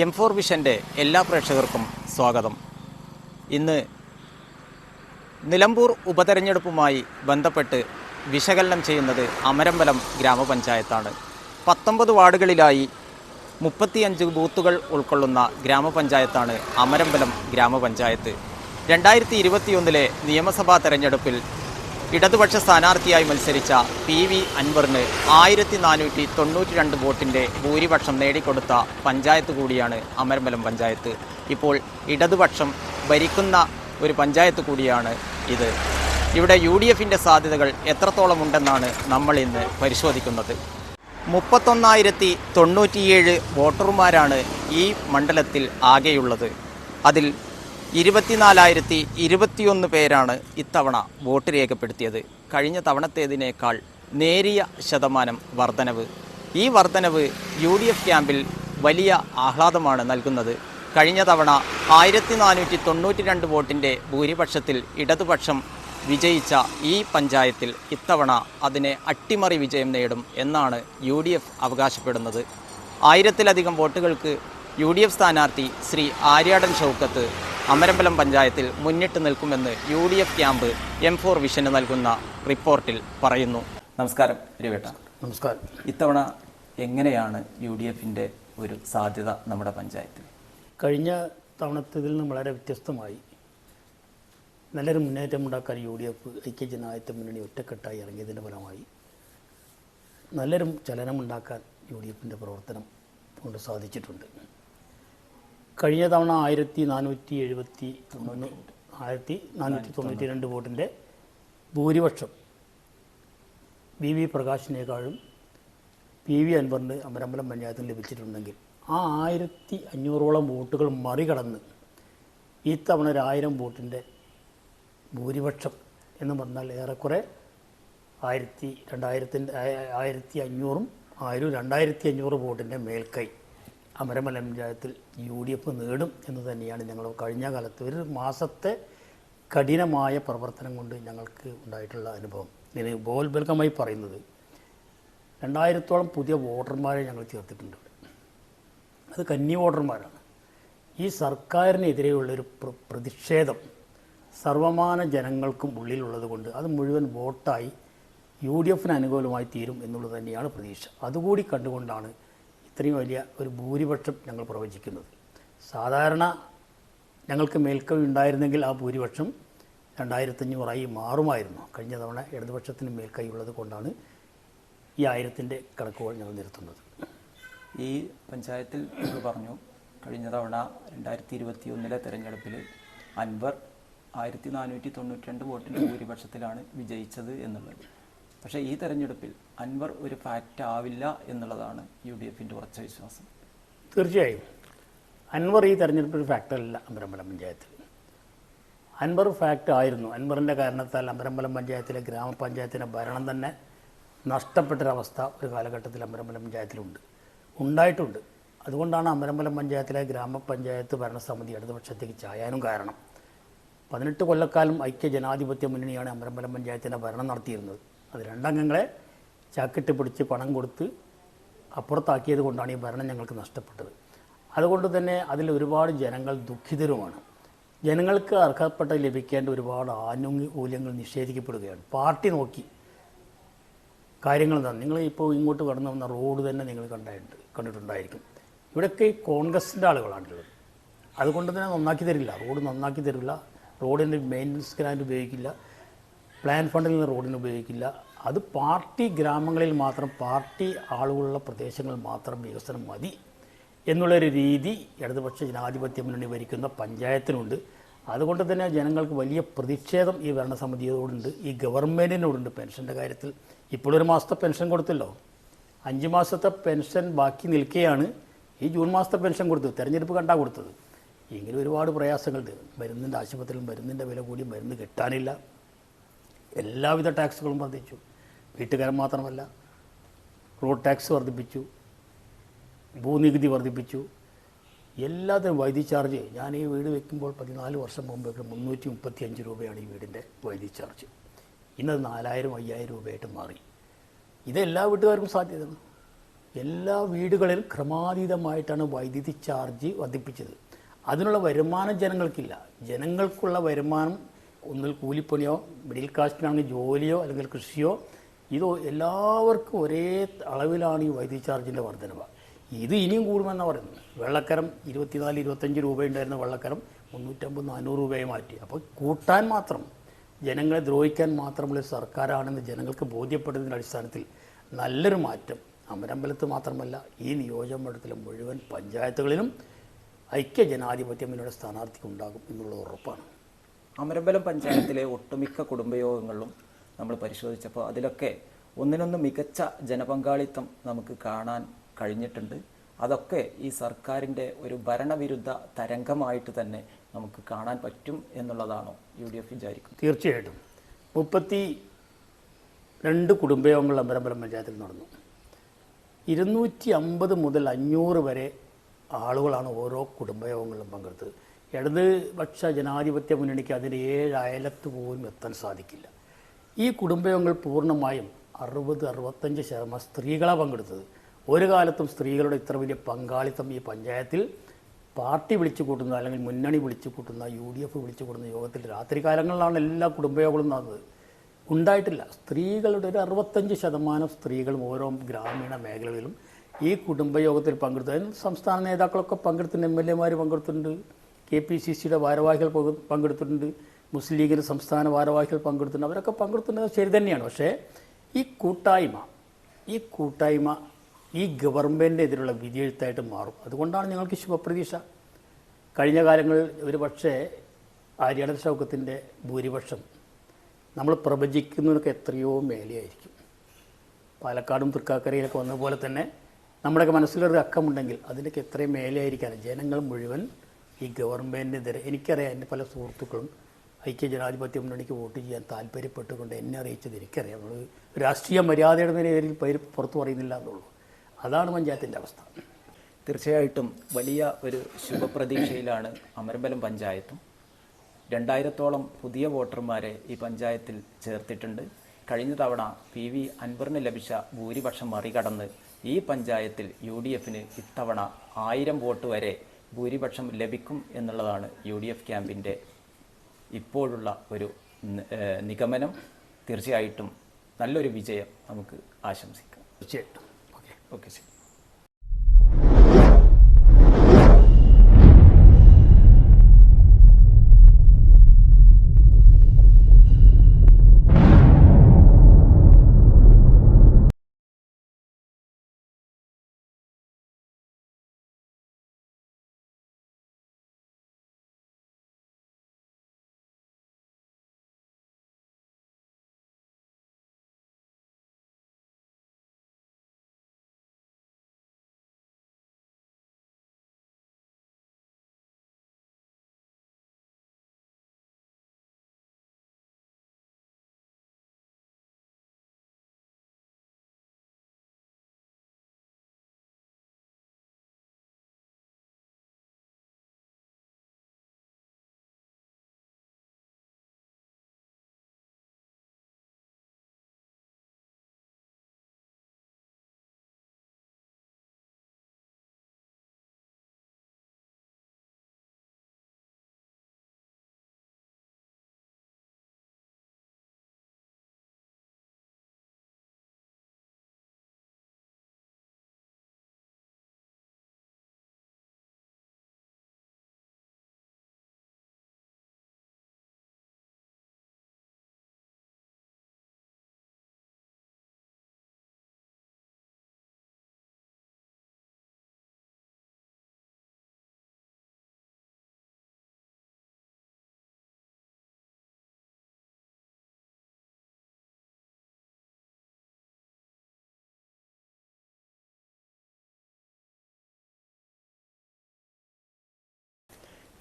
M four വിഷന്റെ എല്ലാ പ്രേക്ഷകർക്കും സ്വാഗതം. ഇന്ന് നിലമ്പൂർ ഉപതെരഞ്ഞെടുപ്പുമായി ബന്ധപ്പെട്ട് വിശകലനം ചെയ്യുന്നത് അമരമ്പലം ഗ്രാമപഞ്ചായത്താണ്. പത്തൊമ്പത് വാർഡുകളിലായി മുപ്പത്തിയഞ്ച് ബൂത്തുകൾ ഉൾക്കൊള്ളുന്ന ഗ്രാമപഞ്ചായത്താണ് അമരമ്പലം ഗ്രാമപഞ്ചായത്ത്. രണ്ടായിരത്തി ഇരുപത്തിയൊന്നിലെ നിയമസഭാ തെരഞ്ഞെടുപ്പിൽ ഇടതുപക്ഷ സ്ഥാനാർത്ഥിയായി മത്സരിച്ച പി വി അൻവറിന് ആയിരത്തി നാനൂറ്റി തൊണ്ണൂറ്റി രണ്ട് വോട്ടിന്റെ ഭൂരിപക്ഷം നേടിക്കൊടുത്ത പഞ്ചായത്ത് കൂടിയാണ് അമരമ്പലം പഞ്ചായത്ത്. ഇപ്പോൾ ഇടതുപക്ഷം ഭരിക്കുന്ന ഒരു പഞ്ചായത്ത് കൂടിയാണ് ഇത്. ഇവിടെ യു ഡി എഫിന്റെ സാധ്യതകൾ എത്രത്തോളം ഉണ്ടെന്നാണ് നമ്മൾ ഇന്ന് പരിശോധിക്കുന്നത്. മുപ്പത്തൊന്നായിരത്തി തൊണ്ണൂറ്റിയേഴ് വോട്ടർമാരാണ് ഈ മണ്ഡലത്തിൽ ആകെയുള്ളത്. അതിൽ ഇരുപത്തിനാലായിരത്തി ഇരുപത്തിയൊന്ന് പേരാണ് ഇത്തവണ വോട്ട് രേഖപ്പെടുത്തിയത്. കഴിഞ്ഞ തവണത്തേതിനേക്കാൾ നേരിയ ശതമാനം വർധനവ്. ഈ വർധനവ് യു ഡി എഫ് ക്യാമ്പിൽ വലിയ ആഹ്ലാദമാണ് നൽകുന്നത്. കഴിഞ്ഞ തവണ ആയിരത്തി നാനൂറ്റി തൊണ്ണൂറ്റി രണ്ട് വോട്ടിന്റെ ഭൂരിപക്ഷത്തിൽ ഇടതുപക്ഷം വിജയിച്ച ഈ പഞ്ചായത്തിൽ ഇത്തവണ അതിനെ അട്ടിമറി വിജയം നേടും എന്നാണ് യു ഡി എഫ് അവകാശപ്പെടുന്നത്. ആയിരത്തിലധികം വോട്ടുകൾക്ക് യു ഡി എഫ് സ്ഥാനാർത്ഥി ശ്രീ ആര്യാടൻ ഷൗക്കത്ത് അമരമ്പലം പഞ്ചായത്തിൽ മുന്നിട്ട് നിൽക്കുമെന്ന് U D F camp M four വിഷന് നൽകുന്ന റിപ്പോർട്ടിൽ പറയുന്നു. നമസ്കാരം രവേട്ട നമസ്കാരം. ഇത്തവണ എങ്ങനെയാണ് യു ഡി എഫിന്റെ ഒരു സാധ്യത നമ്മുടെ പഞ്ചായത്തിൽ? കഴിഞ്ഞ തവണത്തതിൽ നിന്ന് വളരെ വ്യത്യസ്തമായി നല്ലൊരു മുന്നേറ്റം ഉണ്ടാക്കാൻ യു ഡി എഫ് ഐക്യജനാധിപത്യ മുന്നണി ഒറ്റക്കെട്ടായി ഇറങ്ങിയതിന്റെ ഫലമായി നല്ലൊരു ചലനമുണ്ടാക്കാൻ യു ഡി എഫിന്റെ പ്രവർത്തനം കൊണ്ട് സാധിച്ചിട്ടുണ്ട്. കഴിഞ്ഞ തവണ ആയിരത്തി നാനൂറ്റി എഴുപത്തി ആയിരത്തി നാനൂറ്റി തൊണ്ണൂറ്റി രണ്ട് വോട്ടിന്റെ ഭൂരിപക്ഷം വി വി പ്രകാശിനേക്കാളും പി വി അൻവറിന് അമരമ്പലം പഞ്ചായത്തിൽ ലഭിച്ചിട്ടുണ്ടെങ്കിൽ ആ ആയിരത്തി അഞ്ഞൂറോളം വോട്ടുകൾ മറികടന്ന് ഈ തവണ ഒരു ആയിരം വോട്ടിന്റെ ഭൂരിപക്ഷം എന്ന് പറഞ്ഞാൽ ഏറെക്കുറെ ആയിരത്തി രണ്ടായിരത്തിന്റെ ആയിരത്തി അഞ്ഞൂറും ആയിരം രണ്ടായിരത്തി അഞ്ഞൂറ് വോട്ടിന്റെ മേൽക്കൈ. അമരമലം പഞ്ചായത്തിൽ യു ഡി എഫ് നേടും എന്ന് തന്നെയാണ് ഞങ്ങൾ കഴിഞ്ഞ കാലത്ത് ഒരു മാസത്തെ കഠിനമായ പ്രവർത്തനം കൊണ്ട് ഞങ്ങൾക്ക് ഉണ്ടായിട്ടുള്ള അനുഭവം. ഇതിന് ബോൽബൽക്കമായി പറയുന്നത് രണ്ടായിരത്തോളം പുതിയ വോട്ടർമാരെ ഞങ്ങൾ ചേർത്തിട്ടുണ്ട്. അത് കന്നി വോട്ടർമാരാണ്. ഈ സർക്കാരിനെതിരെയുള്ളൊരു പ്ര- പ്രതിഷേധം സർവമാന ജനങ്ങൾക്കും ഉള്ളിലുള്ളത് കൊണ്ട് അത് മുഴുവൻ വോട്ടായി യു ഡി എഫിന് അനുകൂലമായി തീരും എന്നുള്ളത് തന്നെയാണ് പ്രതീക്ഷ. അതുകൂടി കണ്ടുകൊണ്ടാണ് ഇത്രയും വലിയ ഒരു ഭൂരിപക്ഷം ഞങ്ങൾ പ്രവചിക്കുന്നത്. സാധാരണ ഞങ്ങൾക്ക് മേൽക്കവി ഉണ്ടായിരുന്നെങ്കിൽ ആ ഭൂരിപക്ഷം രണ്ടായിരത്തഞ്ഞൂറായി മാറുമായിരുന്നു. കഴിഞ്ഞ തവണ ഇടതുപക്ഷത്തിന് മേൽക്കൈ ഉള്ളത് കൊണ്ടാണ് ഈ ആയിരത്തിന്റെ കണക്കുകൾ ഞങ്ങൾ നിർത്തുന്നത് ഈ പഞ്ചായത്തിൽ നിങ്ങൾ പറഞ്ഞു കഴിഞ്ഞ തവണ രണ്ടായിരത്തി ഇരുപത്തി ഒന്നിലെ തെരഞ്ഞെടുപ്പിൽ അൻവർ ആയിരത്തി നാനൂറ്റി തൊണ്ണൂറ്റി രണ്ട് വോട്ടിന്റെ ഭൂരിപക്ഷത്തിലാണ് വിജയിച്ചത് എന്നുള്ളത്. പക്ഷേ ഈ തെരഞ്ഞെടുപ്പിൽ അൻവർ ഒരു ഫാക്റ്റ് ആവില്ല എന്നുള്ളതാണ് യു ഡി എഫിന്റെ ഉറച്ച വിശ്വാസം. തീർച്ചയായും. അൻവർ ഈ തെരഞ്ഞെടുപ്പിൽ ഫാക്ടറല്ല അമ്പലമ്പലം പഞ്ചായത്തിൽ. അൻവർ ഫാക്ട് ആയിരുന്നു അൻവറിന്റെ കാരണത്താൽ അമ്പലമ്പലം പഞ്ചായത്തിലെ ഗ്രാമപഞ്ചായത്തിന്റെ ഭരണം തന്നെ നഷ്ടപ്പെട്ടൊരവസ്ഥ ഒരു കാലഘട്ടത്തിൽ അമ്പലമ്പലം പഞ്ചായത്തിലുണ്ട്. ഉണ്ടായിട്ടുണ്ട്. അതുകൊണ്ടാണ് അമ്പലമ്പലം പഞ്ചായത്തിലെ ഗ്രാമപഞ്ചായത്ത് ഭരണസമിതി ഇടതുപക്ഷത്തേക്ക് ചായാനും കാരണം. പതിനെട്ട് കൊല്ലക്കാലം ഐക്യ ജനാധിപത്യ മുന്നണിയാണ് അമ്പലമ്പലം പഞ്ചായത്തിന്റെ ഭരണം നടത്തിയിരുന്നത്. അത് രണ്ടംഗങ്ങളെ ചാക്കിട്ട് പിടിച്ച് പണം കൊടുത്ത് അപ്പുറത്താക്കിയത് കൊണ്ടാണ് ഈ ഭരണം ഞങ്ങൾക്ക് നഷ്ടപ്പെട്ടത്. അതുകൊണ്ട് തന്നെ അതിൽ ഒരുപാട് ജനങ്ങൾ ദുഃഖിതരുമാണ്. ജനങ്ങൾക്ക് അർഹപ്പെട്ട ലഭിക്കേണ്ട ഒരുപാട് ആനുകൂല്യങ്ങൾ നിഷേധിക്കപ്പെടുകയാണ്. പാർട്ടി നോക്കി കാര്യങ്ങൾ തന്നെ നിങ്ങൾ ഇപ്പോൾ ഇങ്ങോട്ട് കടന്നു വന്ന റോഡ് തന്നെ നിങ്ങൾ കണ്ടായിട്ട് കണ്ടിട്ടുണ്ടായിരിക്കും. ഇവിടെയൊക്കെ ഈ കോൺഗ്രസിന്റെ ആളുകളാണുള്ളത്. അതുകൊണ്ട് തന്നെ നന്നാക്കി തരില്ല. റോഡ് നന്നാക്കി തരില്ല. റോഡിന്റെ മെയിന്റനൻസ് ഗ്രാൻഡ് ഉപയോഗിക്കില്ല. പ്ലാൻ ഫണ്ടിൽ നിന്ന് റോഡിന് ഉപയോഗിക്കില്ല. അത് പാർട്ടി ഗ്രാമങ്ങളിൽ മാത്രം പാർട്ടി ആളുകളുള്ള പ്രദേശങ്ങളിൽ മാത്രം വികസനം മതി എന്നുള്ളൊരു രീതി ഇടതുപക്ഷ ജനാധിപത്യ മുന്നണി ഭരിക്കുന്ന പഞ്ചായത്തിനുണ്ട്. അതുകൊണ്ട് തന്നെ ജനങ്ങൾക്ക് വലിയ പ്രതിഷേധം ഈ ഭരണസമിതിയോടുണ്ട് ഈ ഗവൺമെന്റിനോടുണ്ട് പെൻഷന്റെ കാര്യത്തിൽ. ഇപ്പോഴൊരു മാസത്തെ പെൻഷൻ കൊടുത്തല്ലോ. അഞ്ച് മാസത്തെ പെൻഷൻ ബാക്കി നിൽക്കുകയാണ് ഈ ജൂൺ മാസത്തെ പെൻഷൻ കൊടുത്തു തെരഞ്ഞെടുപ്പ് കണ്ടാ കൊടുത്തത്. എങ്കിലും ഒരുപാട് പ്രയാസങ്ങളുണ്ട്. മരുന്നിന്റെ ആശുപത്രിയിൽ മരുന്നിന്റെ വില കൂടി മരുന്ന് കിട്ടാനില്ല. എല്ലാവിധ ടാക്സുകളും വർദ്ധിച്ചു. വീട്ടുകാരൻ മാത്രമല്ല റോഡ് ടാക്സ് വർദ്ധിപ്പിച്ചു ഭൂനികുതി വർദ്ധിപ്പിച്ചു. എല്ലാത്തിനും വൈദ്യുതി ചാർജ്. ഞാൻ ഈ വീട് വെക്കുമ്പോൾ പതിനാല് വർഷം മുമ്പൊക്കെ മുന്നൂറ്റി മുപ്പത്തി അഞ്ച് രൂപയാണ് ഈ വീടിന്റെ വൈദ്യുതി ചാർജ്. ഇന്നത് നാലായിരം അയ്യായിരം രൂപയായിട്ട് മാറി. ഇത് എല്ലാ വീട്ടുകാർക്കും സാധ്യതയാണ്. എല്ലാ വീടുകളിൽ ക്രമാതീതമായിട്ടാണ് വൈദ്യുതി ചാർജ് വർദ്ധിപ്പിച്ചത്. അതിനുള്ള വരുമാനം ജനങ്ങൾക്കില്ല. ജനങ്ങൾക്കുള്ള വരുമാനം ഒന്നിൽ കൂലിപ്പണിയോ മിഡിൽ കാസ്റ്റിനാണെങ്കിൽ ജോലിയോ അല്ലെങ്കിൽ കൃഷിയോ ഇതോ എല്ലാവർക്കും ഒരേ അളവിലാണ് ഈ വൈദ്യുതി ചാർജിന്റെ വർധനവ്. ഇത് ഇനിയും കൂടുമെന്നാണ് പറയുന്നത്. വെള്ളക്കരം ഇരുപത്തിനാല് ഇരുപത്തഞ്ച് രൂപയുണ്ടായിരുന്ന വെള്ളക്കരം മുന്നൂറ്റമ്പത് നാനൂറ് രൂപയായി മാറ്റി. അപ്പോൾ കൂട്ടാൻ മാത്രം ജനങ്ങളെ ദ്രോഹിക്കാൻ മാത്രമുള്ള സർക്കാരാണെന്ന് ജനങ്ങൾക്ക് ബോധ്യപ്പെടുന്നതിന്റെ അടിസ്ഥാനത്തിൽ നല്ലൊരു മാറ്റം അമരമ്പലത്ത് മാത്രമല്ല ഈ നിയോജകമണ്ഡലത്തിലെ മുഴുവൻ പഞ്ചായത്തുകളിലും ഐക്യ ജനാധിപത്യം എന്നുള്ള സ്ഥാനാർത്ഥിക്ക് ഉണ്ടാകും എന്നുള്ളത് ഉറപ്പാണ്. അമരമ്പലം പഞ്ചായത്തിലെ ഒട്ടുമിക്ക കുടുംബയോഗങ്ങളിലും നമ്മൾ പരിശോധിച്ചപ്പോൾ അതിലൊക്കെ ഒന്നിനൊന്ന് മികച്ച ജനപങ്കാളിത്തം നമുക്ക് കാണാൻ കഴിഞ്ഞിട്ടുണ്ട്. അതൊക്കെ ഈ സർക്കാരിന്റെ ഒരു ഭരണവിരുദ്ധ തരംഗമായിട്ട് തന്നെ നമുക്ക് കാണാൻ പറ്റും എന്നുള്ളതാണോ യു ഡി എഫ് വിചാരിക്കുന്നത്? തീർച്ചയായിട്ടും. മുപ്പത്തി രണ്ട് കുടുംബയോഗങ്ങൾ അമ്പലമ്പലം പഞ്ചായത്തിൽ നടന്നു. ഇരുന്നൂറ്റി അമ്പത് മുതൽ അഞ്ഞൂറ് വരെ ആളുകളാണ് ഓരോ കുടുംബയോഗങ്ങളിലും പങ്കെടുത്തത്. ഇടതുപക്ഷ ജനാധിപത്യ മുന്നണിക്ക് അതിന് ഏഴ് അയലത്ത് പോലും എത്താൻ സാധിക്കില്ല. ഈ കുടുംബയോഗങ്ങൾ പൂർണമായും അറുപത് അറുപത്തഞ്ച് ശതമാനം സ്ത്രീകളാണ് പങ്കെടുത്തത്. ഒരു കാലത്തും സ്ത്രീകളുടെ ഇത്ര വലിയ പങ്കാളിത്തം ഈ പഞ്ചായത്തിൽ പാർട്ടി വിളിച്ചു കൂട്ടുന്ന അല്ലെങ്കിൽ മുന്നണി വിളിച്ചു കൂട്ടുന്ന യു ഡി എഫ് വിളിച്ചു കൂട്ടുന്ന യോഗത്തിൽ രാത്രി കാലങ്ങളിലാണ് എല്ലാ കുടുംബയോഗങ്ങളും നടന്നത്. ഉണ്ടായിട്ടില്ല. സ്ത്രീകളുടെ ഒരു അറുപത്തഞ്ച് ശതമാനം സ്ത്രീകളും ഓരോ ഗ്രാമീണ മേഖലകളിലും ഈ കുടുംബയോഗത്തിൽ പങ്കെടുത്തു സംസ്ഥാന നേതാക്കളൊക്കെ പങ്കെടുത്തിട്ടുണ്ട് എം എൽ എമാർ പങ്കെടുത്തിട്ടുണ്ട്. കെ പി സി സിയുടെ ഭാരവാഹികൾ പങ്കെ- പങ്കെടുത്തിട്ടുണ്ട്. മുസ്ലിം ലീഗിന്റെ സംസ്ഥാന ഭാരവാഹികൾ പങ്കെടുത്തിട്ടുണ്ട്. അവരൊക്കെ പങ്കെടുത്തിട്ടുണ്ട് ശരി തന്നെയാണ്. പക്ഷേ ഈ കൂട്ടായ്മ ഈ കൂട്ടായ്മ ഈ ഗവൺമെന്റിനെതിരുള്ള വിധിയെഴുത്തായിട്ട് മാറും. അതുകൊണ്ടാണ് ഞങ്ങൾക്ക് ശുഭപ്രതീക്ഷ. കഴിഞ്ഞ കാലങ്ങളിൽ ഒരു പക്ഷേ ആര്യാടൻ ശൗക്കത്തിന്റെ ഭൂരിപക്ഷം നമ്മൾ പ്രവചിക്കുന്നതൊക്കെ എത്രയോ മേലെയായിരിക്കും. പാലക്കാടും തൃക്കാക്കരയിലൊക്കെ വന്നതുപോലെ തന്നെ നമ്മുടെയൊക്കെ മനസ്സിലൊരു അക്കമുണ്ടെങ്കിൽ അതിന്റെയൊക്കെ എത്രയും മേലെയായിരിക്കാൻ ജനങ്ങൾ മുഴുവൻ ഈ ഗവൺമെന്റിനെതിരെ എനിക്കറിയാം എന്റെ പല സുഹൃത്തുക്കളും ഐക്യ ജനാധിപത്യ മുന്നണിക്ക് വോട്ട് ചെയ്യാൻ താല്പര്യപ്പെട്ടുകൊണ്ട് എന്നെ അറിയിച്ചത് എനിക്കറിയാം. നമ്മൾ രാഷ്ട്രീയ മര്യാദയുടെ നിലയിൽ പേര് പുറത്തു പറയുന്നില്ല എന്നുള്ളൂ. അതാണ് പഞ്ചായത്തിന്റെ അവസ്ഥ. തീർച്ചയായിട്ടും വലിയ ഒരു ശുഭപ്രതീക്ഷയിലാണ് അമരമ്പലം പഞ്ചായത്തും. രണ്ടായിരത്തോളം പുതിയ വോട്ടർമാരെ ഈ പഞ്ചായത്തിൽ ചേർത്തിട്ടുണ്ട്. കഴിഞ്ഞ തവണ പി വി അൻവറിന് ലഭിച്ച ഭൂരിപക്ഷം മറികടന്ന് ഈ പഞ്ചായത്തിൽ യു ഡി എഫിന് ഇത്തവണ ആയിരം വോട്ട് വരെ ഭൂരിപക്ഷം ലഭിക്കും എന്നുള്ളതാണ് യു ഡി എഫ് ക്യാമ്പിന്റെ ഇപ്പോഴുള്ള ഒരു നിഗമനം. തീർച്ചയായിട്ടും നല്ലൊരു വിജയം നമുക്ക് ആശംസിക്കാം. തീർച്ചയായിട്ടും. ഓക്കെ. ഓക്കെ ശരി.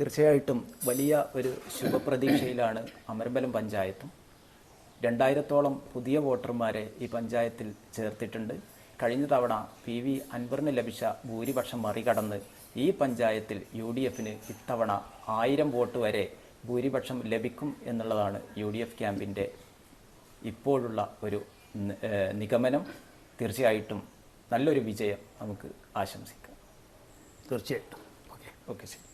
തീർച്ചയായിട്ടും വലിയ ഒരു ശുഭപ്രതീക്ഷയിലാണ് അമരമ്പലം പഞ്ചായത്തും. രണ്ടായിരത്തോളം പുതിയ വോട്ടർമാരെ ഈ പഞ്ചായത്തിൽ ചേർത്തിട്ടുണ്ട്. കഴിഞ്ഞ തവണ പി വി അൻവറിന് ലഭിച്ച ഭൂരിപക്ഷം മറികടന്ന് ഈ പഞ്ചായത്തിൽ യു ഡി എഫിന് ഇത്തവണ ആയിരം വോട്ട് വരെ ഭൂരിപക്ഷം ലഭിക്കും എന്നുള്ളതാണ് യു ഡി എഫ് ക്യാമ്പിന്റെ ഇപ്പോഴുള്ള ഒരു നിഗമനം. തീർച്ചയായിട്ടും നല്ലൊരു വിജയം നമുക്ക് ആശംസിക്കാം. തീർച്ചയായിട്ടും. ഓക്കെ. ഓക്കെ ശരി.